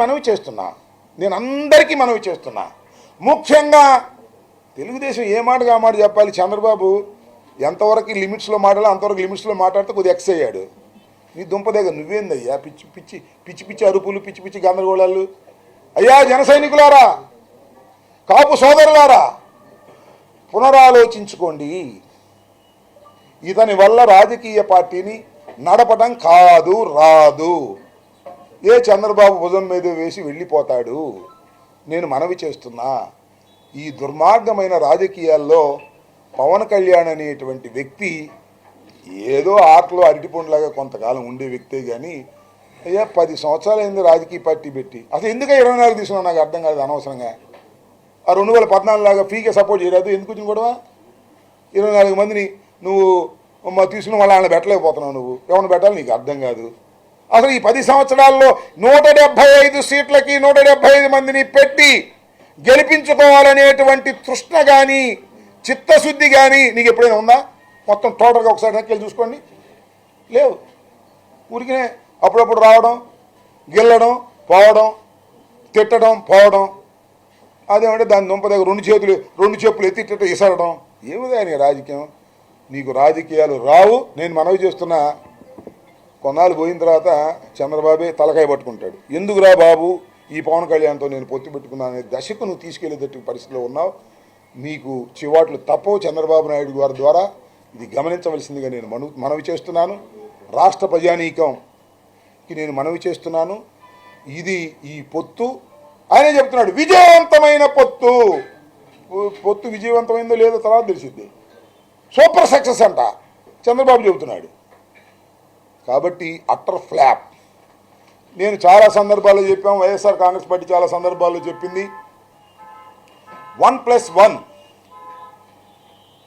మనవి చేస్తున్నా. నేను అందరికీ మనవి చేస్తున్నా. ముఖ్యంగా తెలుగుదేశం ఏ మాటగా మాట చెప్పాలి? చంద్రబాబు ఎంతవరకు లిమిట్స్లో మాట్లాడాలి అంతవరకు లిమిట్స్లో మాట్లాడితే కొద్దిగా ఎక్స్ అయ్యాడు. నీ దుంప దగ్గర నువ్వేందయ్యా? పిచ్చి పిచ్చి పిచ్చి పిచ్చి అరుపులు పిచ్చి పిచ్చి గందరగోళాలు. అయ్యా జన సైనికులారా కాపు సోదరులారా పునరాలోచించుకోండి. ఇతని వల్ల రాజకీయ పార్టీని నడపడం కాదు రాదు. ఏ చంద్రబాబు భుజం మీద వేసి వెళ్ళిపోతాడు? నేను మనవి చేస్తున్నా. ఈ దుర్మార్గమైన రాజకీయాల్లో పవన్ కళ్యాణ్ అనేటువంటి వ్యక్తి ఏదో ఆటలో అరటిపండులాగా కొంతకాలం ఉండే వ్యక్తే కానీ అయ్యా పది సంవత్సరాలైంది రాజకీయ పార్టీ పెట్టి. అసలు ఎందుకు ఇరవై నాలుగు తీసుకున్నా నాకు అర్థం కాదు అనవసరంగా. ఆ రెండు వేల పద్నాలుగులాగా ఫీకే ఫ్రీగా సపోర్ట్ చేయలేదు. ఎందుకు వచ్చింది గొడవ? ఇరవై నాలుగు మందిని నువ్వు మా తీసుకుని వాళ్ళ ఆయన పెట్టలేకపోతున్నావు నువ్వు. ఎవరిని పెట్టాలి నీకు అర్థం కాదు. అసలు ఈ పది సంవత్సరాల్లో నూట డెబ్బై ఐదు సీట్లకి నూట డెబ్బై ఐదు మందిని పెట్టి గెలిపించుకోవాలనేటువంటి తృష్ణ కానీ చిత్తశుద్ధి కానీ నీకు ఎప్పుడైనా ఉందా? మొత్తం టోటల్గా ఒకసారి నెక్కెళ్ళి చూసుకోండి. లేవు. ఊరికినే అప్పుడప్పుడు రావడం గెల్లడం పోవడం తిట్టడం పోవడం. అదేమంటే దాని దుంప దగ్గర రెండు చేతులు రెండు చెప్పులు ఎత్తి ఇట్ట ఇసరడం. ఏమిదా నీ రాజకీయం? నీకు రాజకీయాలు రావు నేను మనవి చేస్తున్నా. కొన్నాళ్ళు పోయిన తర్వాత చంద్రబాబే తలకాయ పట్టుకుంటాడు. ఎందుకురా బాబు ఈ పవన్ కళ్యాణ్తో నేను పొత్తు పెట్టుకున్నాను అనే దశకు నువ్వు తీసుకెళ్ళేటట్టు పరిస్థితిలో ఉన్నావు. మీకు చివాట్లు తప్పవు చంద్రబాబు నాయుడు గారి ద్వారా. ఇది గమనించవలసిందిగా నేను మను మనవి చేస్తున్నాను. రాష్ట్ర ప్రజానీకంకి నేను మనవి చేస్తున్నాను. ఇది ఈ పొత్తు. ఆయనే చెప్తున్నాడు విజయవంతమైన పొత్తు. పొత్తు విజయవంతమైందో లేదో తర్వాత తెలిసింది సూపర్ సక్సెస్ అంట. చంద్రబాబు చెబుతున్నాడు. కాబట్టి అట్టర్ ఫ్లాప్. నేను చాలా సందర్భాల్లో చెప్పాం వైఎస్ఆర్ కాంగ్రెస్ పార్టీ చాలా సందర్భాల్లో చెప్పింది. One plus one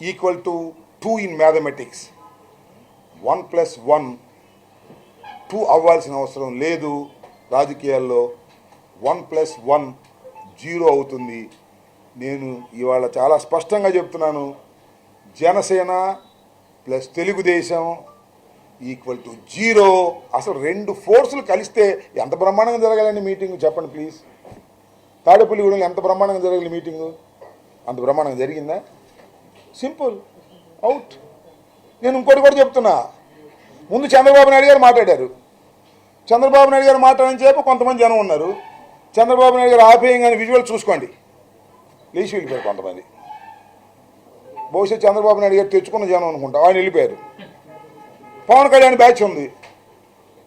equal to two in mathematics. One plus one two అవ్వాల్సిన అవసరం లేదు. రాజకీయాల్లో వన్ ప్లస్ వన్ జీరో అవుతుంది. నేను ఇవాళ చాలా స్పష్టంగా చెప్తున్నాను. Janasena plus Telugu Desam equal to zero. అసలు రెండు ఫోర్సులు కలిస్తే ఎంత బ్రహ్మాండంగా జరగాలండి మీటింగ్? చెప్పండి ప్లీజ్. తాడేపల్లిగూడెంలో ఎంత బ్రహ్మాండంగా జరగాలి మీటింగు? అంత బ్రహ్మాండంగా జరిగిందా? సింపుల్. అవుట్. నేను ఇంకోటి కూడా చెప్తున్నా. ముందు చంద్రబాబు నాయుడు గారు మాట్లాడారు. చంద్రబాబు నాయుడు గారు మాట్లాడని చెప్పి కొంతమంది జనం ఉన్నారు. చంద్రబాబు నాయుడు గారు ఆపేయంగానే విజువల్ చూసుకోండి. లేచి వెళ్ళిపోయారు కొంతమంది. బహుశా చంద్రబాబు నాయుడు గారు తెచ్చుకున్న జనం అనుకుంటా. ఆయన వెళ్ళిపోయారు. పవన్ కళ్యాణ్ బ్యాచ్ ఉంది.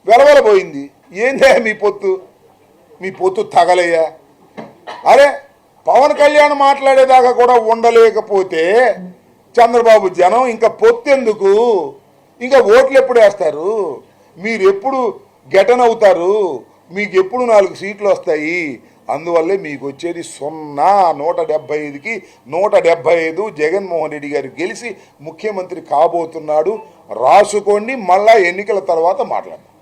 వెలవెలబోయింది. ఏందే మీ పొత్తు? మీ పొత్తు తగలయ్యా. అరే పవన్ కళ్యాణ్ మాట్లాడేదాకా కూడా ఉండలేకపోతే చంద్రబాబు జనం ఇంకా పొత్తెందుకు ఇంకా ఓట్లు ఎప్పుడు వేస్తారు? మీరు ఎప్పుడు గెటన్ అవుతారు? మీకు ఎప్పుడు నాలుగు సీట్లు వస్తాయి? అందువల్లే మీకు వచ్చేది సున్నా నూట డెబ్బై ఐదుకి నూట డెబ్బై ఐదు జగన్మోహన్ రెడ్డి గారు గెలిచి ముఖ్యమంత్రి కాబోతున్నాడు. రాసుకోండి మళ్ళా ఎన్నికల తర్వాత మాట్లాడదాం.